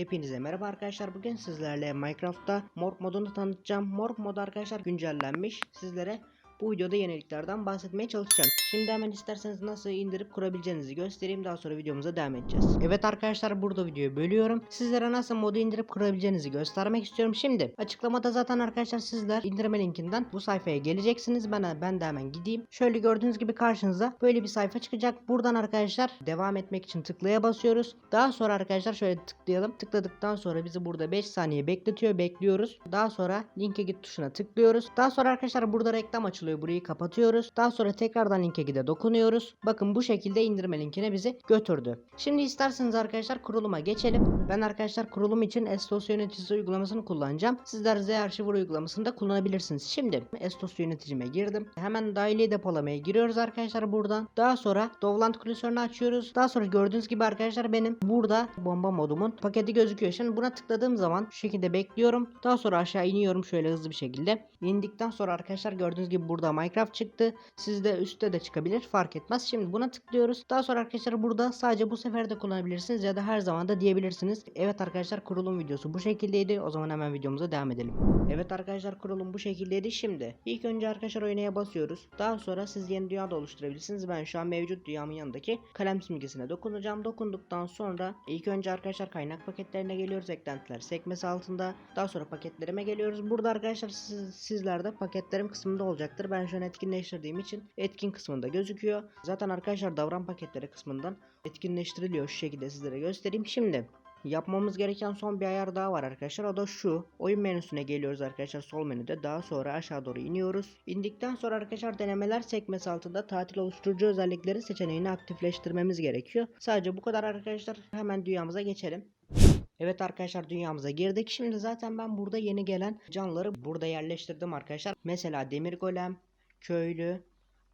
Hepinize merhaba arkadaşlar. Bugün sizlerle Minecraft'ta Morg modunu tanıtacağım. Morg modu arkadaşlar güncellenmiş. Sizlere bu videoda yeniliklerden bahsetmeye çalışacağım. Şimdi hemen isterseniz nasıl indirip kurabileceğinizi göstereyim. Daha sonra videomuza devam edeceğiz. Evet arkadaşlar burada videoyu bölüyorum. Sizlere nasıl modu indirip kurabileceğinizi göstermek istiyorum. Şimdi açıklamada zaten arkadaşlar sizler indirme linkinden bu sayfaya geleceksiniz. Ben, ben de hemen gideyim. Şöyle gördüğünüz gibi karşınıza böyle bir sayfa çıkacak. Buradan arkadaşlar devam etmek için tıklaya basıyoruz. Daha sonra arkadaşlar şöyle tıklayalım. Tıkladıktan sonra bizi burada 5 saniye bekletiyor. Bekliyoruz. Daha sonra linke git tuşuna tıklıyoruz. Daha sonra arkadaşlar burada reklam açılıyor. Burayı kapatıyoruz. Daha sonra tekrardan linke gide dokunuyoruz. Bakın bu şekilde indirme linkine bizi götürdü. Şimdi isterseniz arkadaşlar kuruluma geçelim. Ben arkadaşlar kurulum için Estos yöneticisi uygulamasını kullanacağım. Sizler Z Archiver uygulamasını da kullanabilirsiniz. Şimdi Estos yöneticime girdim. Hemen dahili depolamaya giriyoruz arkadaşlar buradan. Daha sonra Dovland klasörünü açıyoruz. Daha sonra gördüğünüz gibi arkadaşlar benim burada bomba modumun paketi gözüküyor. Şimdi buna tıkladığım zaman şu şekilde bekliyorum. Daha sonra aşağı iniyorum şöyle hızlı bir şekilde. İndikten sonra arkadaşlar gördüğünüz gibi burada Minecraft çıktı. Sizde üstte de çıkabilir fark etmez. Şimdi buna tıklıyoruz. Daha sonra arkadaşlar burada sadece bu sefer de kullanabilirsiniz ya da her zaman da diyebilirsiniz. Evet arkadaşlar kurulum videosu bu şekildeydi. O zaman hemen videomuza devam edelim. Evet arkadaşlar kurulum bu şekildeydi. Şimdi ilk önce arkadaşlar oynaya basıyoruz. Daha sonra siz yeni dünya da oluşturabilirsiniz. Ben şu an mevcut dünyamın yanındaki kalem simgesine dokunacağım. Dokunduktan sonra ilk önce arkadaşlar kaynak paketlerine geliyoruz. Eklentiler sekmesi altında. Daha sonra paketlerime geliyoruz. Burada arkadaşlar siz, sizlerde paketlerim kısmında olacaktır. Ben şu an etkinleştirdiğim için etkin kısmında gözüküyor. Zaten arkadaşlar davran paketleri kısmından etkinleştiriliyor. Şu şekilde sizlere göstereyim. Şimdi Yapmamız gereken son bir ayar daha var arkadaşlar. O da şu. Oyun menüsüne geliyoruz arkadaşlar sol menüde. Daha sonra aşağı doğru iniyoruz. İndikten sonra arkadaşlar denemeler sekmesi altında tatil oluşturucu özellikleri seçeneğini aktifleştirmemiz gerekiyor. Sadece bu kadar arkadaşlar. Hemen dünyamıza geçelim. Evet arkadaşlar dünyamıza girdik. Şimdi zaten ben burada yeni gelen canlıları burada yerleştirdim arkadaşlar. Mesela demir golem, köylü,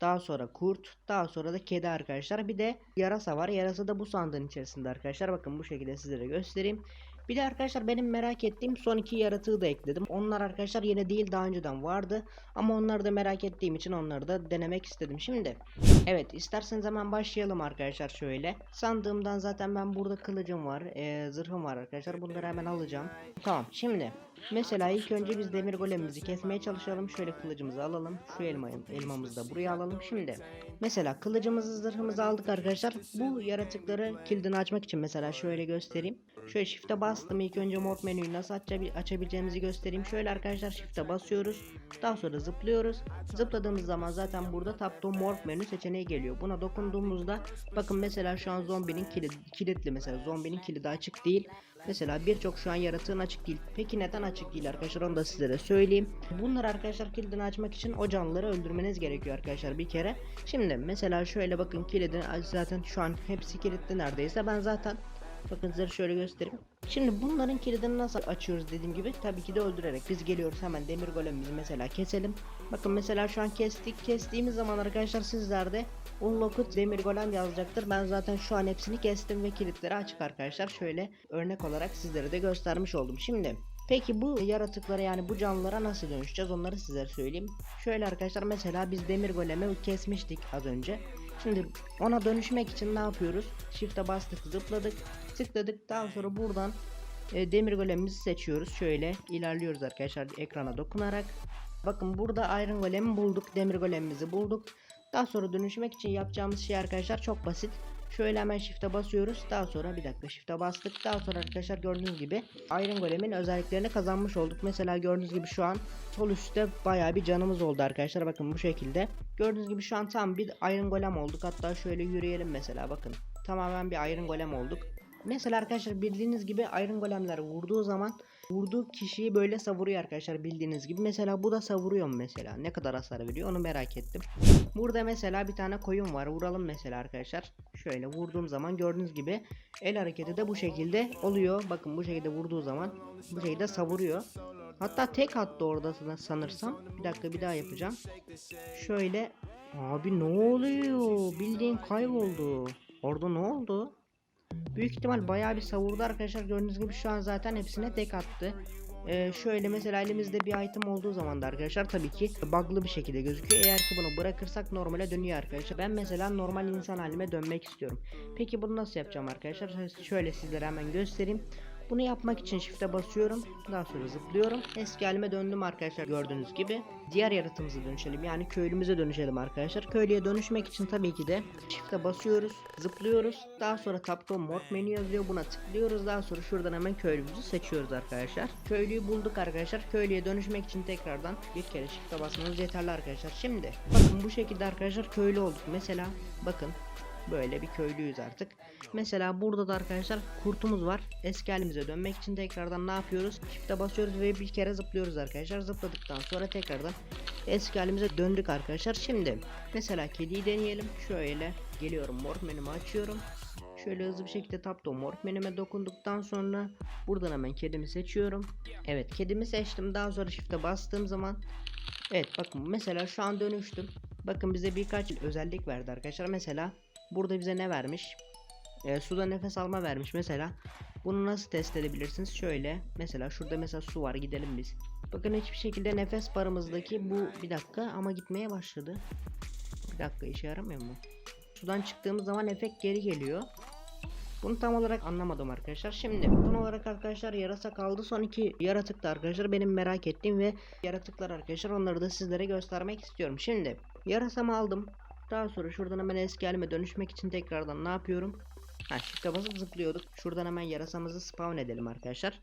daha sonra kurt, daha sonra da kedi arkadaşlar. Bir de yarasa var. Yarasa da bu sandığın içerisinde arkadaşlar. Bakın bu şekilde sizlere göstereyim. Bir de arkadaşlar benim merak ettiğim son iki yaratığı da ekledim. Onlar arkadaşlar yine değil daha önceden vardı. Ama onları da merak ettiğim için onları da denemek istedim. Şimdi evet isterseniz hemen başlayalım arkadaşlar şöyle. Sandığımdan zaten ben burada kılıcım var. E, zırhım var arkadaşlar. Bunları hemen alacağım. Tamam şimdi Mesela ilk önce biz demir golemimizi kesmeye çalışalım. Şöyle kılıcımızı alalım. Şu elmayı, elmamızı da buraya alalım. Şimdi mesela kılıcımızı zırhımızı aldık arkadaşlar. Bu yaratıkları kilidini açmak için mesela şöyle göstereyim. Şöyle shift'e bastım. İlk önce mod menüyü nasıl açabil açabileceğimizi göstereyim. Şöyle arkadaşlar shift'e basıyoruz. Daha sonra zıplıyoruz. Zıpladığımız zaman zaten burada Tap to menü seçeneği geliyor. Buna dokunduğumuzda bakın mesela şu an zombinin kilidi, kilitli mesela zombinin kilidi açık değil. Mesela birçok şu an yaratığın açık değil. Peki neden açık değil arkadaşlar onu da sizlere söyleyeyim. Bunlar arkadaşlar kilidini açmak için o canlıları öldürmeniz gerekiyor arkadaşlar bir kere. Şimdi mesela şöyle bakın kilidini zaten şu an hepsi kilitli neredeyse. Ben zaten Bakın size şöyle göstereyim. Şimdi bunların kilidini nasıl açıyoruz dediğim gibi tabii ki de öldürerek. Biz geliyoruz hemen demir golemimizi mesela keselim. Bakın mesela şu an kestik. Kestiğimiz zaman arkadaşlar sizlerde unlocked demir golem yazacaktır. Ben zaten şu an hepsini kestim ve kilitleri açık arkadaşlar. Şöyle örnek olarak sizlere de göstermiş oldum. Şimdi Peki bu yaratıklara yani bu canlılara nasıl dönüşeceğiz onları sizlere söyleyeyim. Şöyle arkadaşlar mesela biz demir golemi kesmiştik az önce. Şimdi ona dönüşmek için ne yapıyoruz? Shift'e bastık zıpladık tıkladık daha sonra buradan e, demir golemimizi seçiyoruz. Şöyle ilerliyoruz arkadaşlar ekrana dokunarak. Bakın burada iron golemi bulduk. Demir golemimizi bulduk. Daha sonra dönüşmek için yapacağımız şey arkadaşlar çok basit. Şöyle hemen shift'e basıyoruz. Daha sonra bir dakika shift'e bastık. Daha sonra arkadaşlar gördüğünüz gibi Iron Golem'in özelliklerini kazanmış olduk. Mesela gördüğünüz gibi şu an sol üstte baya bir canımız oldu arkadaşlar. Bakın bu şekilde. Gördüğünüz gibi şu an tam bir Iron Golem olduk. Hatta şöyle yürüyelim mesela bakın. Tamamen bir Iron Golem olduk. Mesela arkadaşlar bildiğiniz gibi Iron Golem'ler vurduğu zaman vurduğu kişiyi böyle savuruyor arkadaşlar bildiğiniz gibi. Mesela bu da savuruyor mesela? Ne kadar hasar veriyor onu merak ettim. Burada mesela bir tane koyun var. Vuralım mesela arkadaşlar. Şöyle vurduğum zaman gördüğünüz gibi el hareketi de bu şekilde oluyor. Bakın bu şekilde vurduğu zaman bu şekilde savuruyor. Hatta tek attı orada sanırsam. Bir dakika bir daha yapacağım. Şöyle abi ne oluyor? Bildiğin kayboldu. Orada ne oldu? Büyük ihtimal bayağı bir savurdu arkadaşlar. Gördüğünüz gibi şu an zaten hepsine tek attı. Ee, şöyle mesela elimizde bir item olduğu zaman da arkadaşlar tabii ki bug'lı bir şekilde gözüküyor. Eğer ki bunu bırakırsak normale dönüyor arkadaşlar. Ben mesela normal insan halime dönmek istiyorum. Peki bunu nasıl yapacağım arkadaşlar? Şöyle sizlere hemen göstereyim. Bunu yapmak için shift'e basıyorum. Daha sonra zıplıyorum. Eski halime döndüm arkadaşlar gördüğünüz gibi. Diğer yaratığımıza dönüşelim. Yani köylümüze dönüşelim arkadaşlar. Köylüye dönüşmek için tabii ki de shift'e basıyoruz. Zıplıyoruz. Daha sonra tapto morph menü yazıyor. Buna tıklıyoruz. Daha sonra şuradan hemen köylümüzü seçiyoruz arkadaşlar. Köylüyü bulduk arkadaşlar. Köylüye dönüşmek için tekrardan bir kere shift'e basmanız yeterli arkadaşlar. Şimdi bakın bu şekilde arkadaşlar köylü olduk. Mesela bakın Böyle bir köylüyüz artık. Mesela burada da arkadaşlar kurtumuz var. Eski halimize dönmek için tekrardan ne yapıyoruz? Shift'e basıyoruz ve bir kere zıplıyoruz arkadaşlar. Zıpladıktan sonra tekrardan eski halimize döndük arkadaşlar. Şimdi mesela kediyi deneyelim. Şöyle geliyorum morph menümü açıyorum. Şöyle hızlı bir şekilde tapto morph menüme dokunduktan sonra buradan hemen kedimi seçiyorum. Evet kedimi seçtim. Daha sonra shift'e bastığım zaman Evet bakın mesela şu an dönüştüm. Bakın bize birkaç özellik verdi arkadaşlar. Mesela burada bize ne vermiş? Ee, suda nefes alma vermiş mesela. Bunu nasıl test edebilirsiniz? Şöyle mesela şurada mesela su var gidelim biz. Bakın hiçbir şekilde nefes barımızdaki bu bir dakika ama gitmeye başladı. Bir dakika işe yaramıyor mu? Sudan çıktığımız zaman efekt geri geliyor. Bunu tam olarak anlamadım arkadaşlar. Şimdi son olarak arkadaşlar yarasa kaldı. Son iki yaratık da arkadaşlar benim merak ettiğim ve yaratıklar arkadaşlar onları da sizlere göstermek istiyorum. Şimdi yarasamı aldım. Daha sonra şuradan hemen eski halime dönüşmek için tekrardan ne yapıyorum? Ha shift'e basıp zıplıyorduk. Şuradan hemen yarasamızı spawn edelim arkadaşlar.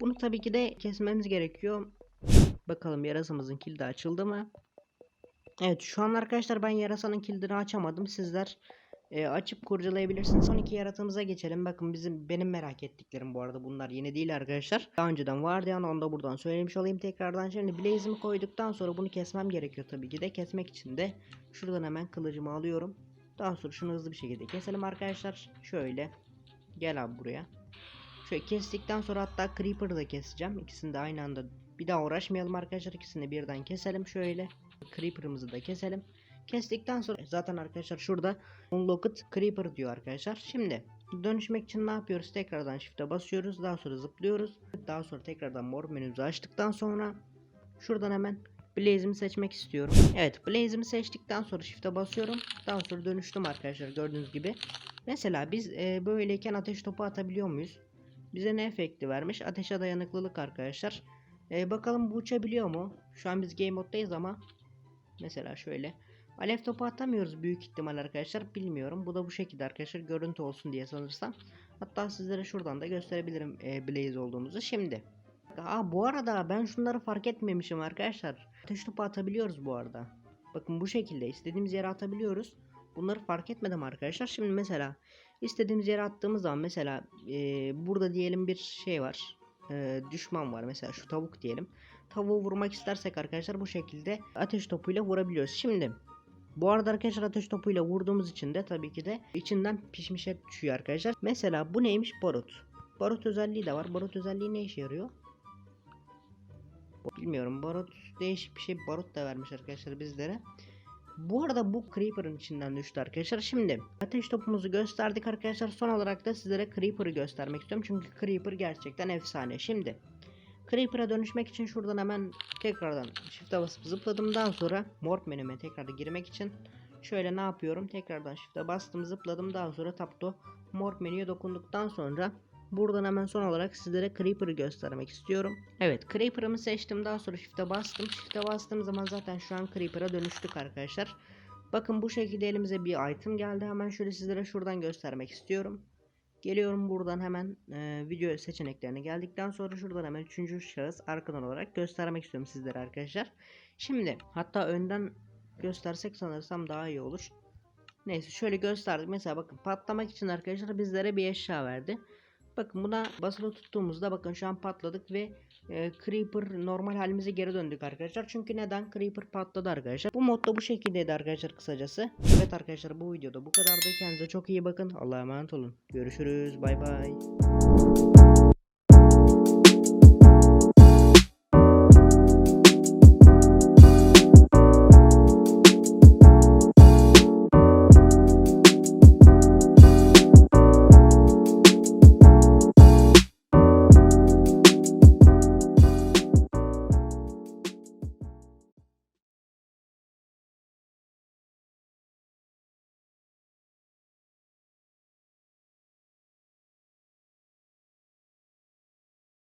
Bunu tabii ki de kesmemiz gerekiyor. Bakalım yarasamızın kilidi açıldı mı? Evet şu an arkadaşlar ben yarasanın kilidini açamadım. Sizler e, açıp kurcalayabilirsiniz. Son iki yaratığımıza geçelim. Bakın bizim benim merak ettiklerim bu arada bunlar yeni değil arkadaşlar. Daha önceden vardı yani onu da buradan söylemiş olayım tekrardan. Şimdi blaze'imi koyduktan sonra bunu kesmem gerekiyor tabii ki de. Kesmek için de şuradan hemen kılıcımı alıyorum. Daha sonra şunu hızlı bir şekilde keselim arkadaşlar. Şöyle. Gel abi buraya. Şöyle kestikten sonra hatta Creeper'ı da keseceğim. İkisini de aynı anda bir daha uğraşmayalım arkadaşlar. İkisini de birden keselim şöyle. Creeper'ımızı da keselim. Kestikten sonra zaten arkadaşlar şurada Unlocked Creeper diyor arkadaşlar. Şimdi dönüşmek için ne yapıyoruz? Tekrardan shift'e basıyoruz. Daha sonra zıplıyoruz. Daha sonra tekrardan mor menümüzü açtıktan sonra şuradan hemen Blaze'imi seçmek istiyorum. Evet Blaze'imi seçtikten sonra shift'e basıyorum. Daha sonra dönüştüm arkadaşlar gördüğünüz gibi. Mesela biz e, böyleyken ateş topu atabiliyor muyuz? Bize ne efekti vermiş? Ateşe dayanıklılık arkadaşlar. E, bakalım bu uçabiliyor mu? Şu an biz game moddayız ama mesela şöyle. Alev topu atamıyoruz büyük ihtimal arkadaşlar. Bilmiyorum. Bu da bu şekilde arkadaşlar. Görüntü olsun diye sanırsam. Hatta sizlere şuradan da gösterebilirim e, Blaze olduğumuzu. Şimdi. Aa bu arada ben şunları fark etmemişim arkadaşlar. Ateş topu atabiliyoruz bu arada. Bakın bu şekilde istediğimiz yere atabiliyoruz. Bunları fark etmedim arkadaşlar. Şimdi mesela istediğimiz yere attığımız zaman mesela e, burada diyelim bir şey var. E, düşman var mesela şu tavuk diyelim. Tavuğu vurmak istersek arkadaşlar bu şekilde ateş topuyla vurabiliyoruz. Şimdi bu arada arkadaşlar ateş topuyla vurduğumuz için de tabii ki de içinden pişmiş et düşüyor arkadaşlar. Mesela bu neymiş? Barut. Barut özelliği de var. Barut özelliği ne işe yarıyor? Bilmiyorum. Barut değişik bir şey. Barut da vermiş arkadaşlar bizlere. Bu arada bu Creeper'ın içinden düştü arkadaşlar. Şimdi ateş topumuzu gösterdik arkadaşlar. Son olarak da sizlere Creeper'ı göstermek istiyorum. Çünkü Creeper gerçekten efsane. Şimdi Creeper'a dönüşmek için şuradan hemen tekrardan shift'e basıp zıpladım. Daha sonra morph menüme tekrar girmek için şöyle ne yapıyorum? Tekrardan shift'e bastım zıpladım. Daha sonra tapto morph menüye dokunduktan sonra buradan hemen son olarak sizlere Creeper'ı göstermek istiyorum. Evet Creeper'ımı seçtim. Daha sonra shift'e bastım. Shift'e bastığım zaman zaten şu an Creeper'a dönüştük arkadaşlar. Bakın bu şekilde elimize bir item geldi. Hemen şöyle sizlere şuradan göstermek istiyorum. Geliyorum buradan hemen e, video seçeneklerine geldikten sonra şuradan hemen üçüncü şahıs arkadan olarak göstermek istiyorum sizlere arkadaşlar. Şimdi hatta önden göstersek sanırsam daha iyi olur. Neyse şöyle gösterdik. Mesela bakın patlamak için arkadaşlar bizlere bir eşya verdi. Bakın buna basılı tuttuğumuzda bakın şu an patladık ve Creeper normal halimize geri döndük arkadaşlar. Çünkü neden? Creeper patladı arkadaşlar. Bu modda bu şekildeydi arkadaşlar kısacası. Evet arkadaşlar bu videoda bu kadardı. Kendinize çok iyi bakın. Allah'a emanet olun. Görüşürüz. Bay bay.